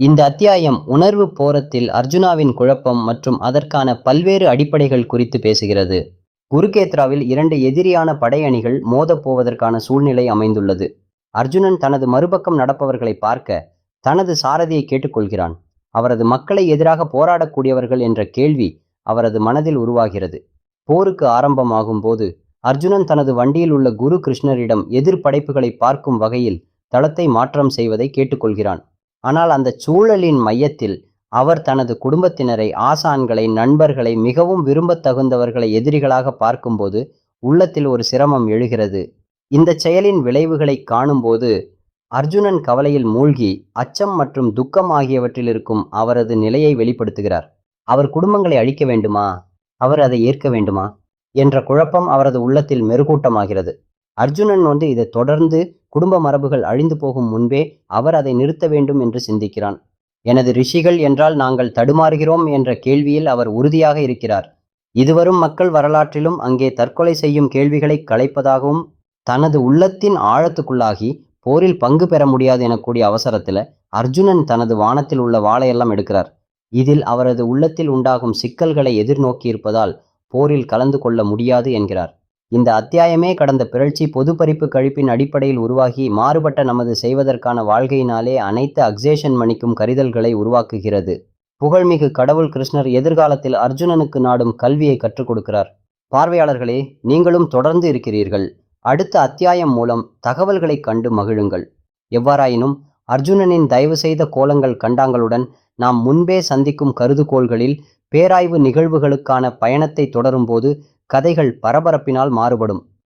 இந்த அத்தியாயம் உணர்வு போரத்தில் அர்ஜுனாவின் குழப்பம் மற்றும் அதற்கான பல்வேறு அடிப்படைகள் குறித்து பேசுகிறது. குருகேத்ராவில் இரண்டு எதிரியான படையணிகள் மோதப் போவதற்கான சூழ்நிலை அமைந்துள்ளது. அர்ஜுனன் தனது மறுபக்கம் நடப்பவர்களை பார்க்க தனது சாரதியை கேட்டுக்கொள்கிறான். அவரது மக்களை எதிராக போராடக்கூடியவர்கள் என்ற கேள்வி அவரது மனதில் உருவாகிறது. போருக்கு ஆரம்பமாகும் போது அர்ஜுனன் தனது வண்டியில் உள்ள குரு கிருஷ்ணரிடம் எதிர்ப்படைப்புகளை பார்க்கும் வகையில் தளத்தை மாற்றம் செய்வதை கேட்டுக்கொள்கிறான். ஆனால் அந்த சூழலின் மையத்தில் அவர் தனது குடும்பத்தினரை ஆசான்களை நண்பர்களை மிகவும் விரும்பத் தகுந்தவர்களை எதிரிகளாக பார்க்கும்போது உள்ளத்தில் ஒரு சிரமம் எழுகிறது. இந்த செயலின் விளைவுகளை காணும்போது அர்ஜுனன் கவலையில் மூழ்கி அச்சம் மற்றும் துக்கம் ஆகியவற்றில் இருக்கும் அவரது நிலையை வெளிப்படுத்துகிறார். அவர் குடும்பங்களை அழிக்க வேண்டுமா? அவர் அதை ஏற்க வேண்டுமா? என்ற குழப்பம் அவரது உள்ளத்தில் மெருகூட்டமாகிறது. அர்ஜுனன் வந்து இதை தொடர்ந்து குடும்ப மரபுகள் அழிந்து போகும் முன்பே அவர் அதை நிறுத்த வேண்டும் என்று சிந்திக்கிறான். எனது ரிஷிகள் என்றால் நாங்கள் தடுமாறுகிறோம் என்ற கேள்வியில் அவர் உறுதியாக இருக்கிறார். இதுவரும் மக்கள் வரலாற்றிலும் அங்கே தற்கொலை செய்யும் கேள்விகளை களைப்பதாகவும் தனது உள்ளத்தின் ஆழத்துக்குள்ளாகி போரில் பங்கு பெற முடியாது எனக்கூடிய அவசரத்தில் அர்ஜுனன் தனது வானத்தில் உள்ள வாளையெல்லாம் எடுக்கிறார். இதில் அவரது உள்ளத்தில் உண்டாகும் சிக்கல்களை எதிர்நோக்கி இருப்பதால் போரில் கலந்து கொள்ள முடியாது என்கிறார். இந்த அத்தியாயமே கடந்த பிறழ்ச்சி பொது பறிப்பு கழிப்பின் அடிப்படையில் உருவாகி மாறுபட்ட நமது செய்வதற்கான வாழ்க்கையினாலே அனைத்து அக்சேஷன் மணிக்கும் கரிதல்களை உருவாக்குகிறது. புகழ்மிகு கடவுள் கிருஷ்ணர் எதிர்காலத்தில் அர்ஜுனனுக்கு நாடும் கல்வியை கற்றுக் கொடுக்கிறார். பார்வையாளர்களே நீங்களும் தொடர்ந்து இருக்கிறீர்கள். அடுத்த அத்தியாயம் மூலம் தகவல்களை கண்டு மகிழுங்கள். எவ்வாறாயினும் அர்ஜுனனின் தயவு செய்த கோலங்கள் கண்டாங்களுடன் நாம் முன்பே சந்திக்கும் கருதுகோள்களில் பேராய்வு நிகழ்வுகளுக்கான பயணத்தை தொடரும்போது கதைகள் பரபரப்பினால் மாறுபடும்.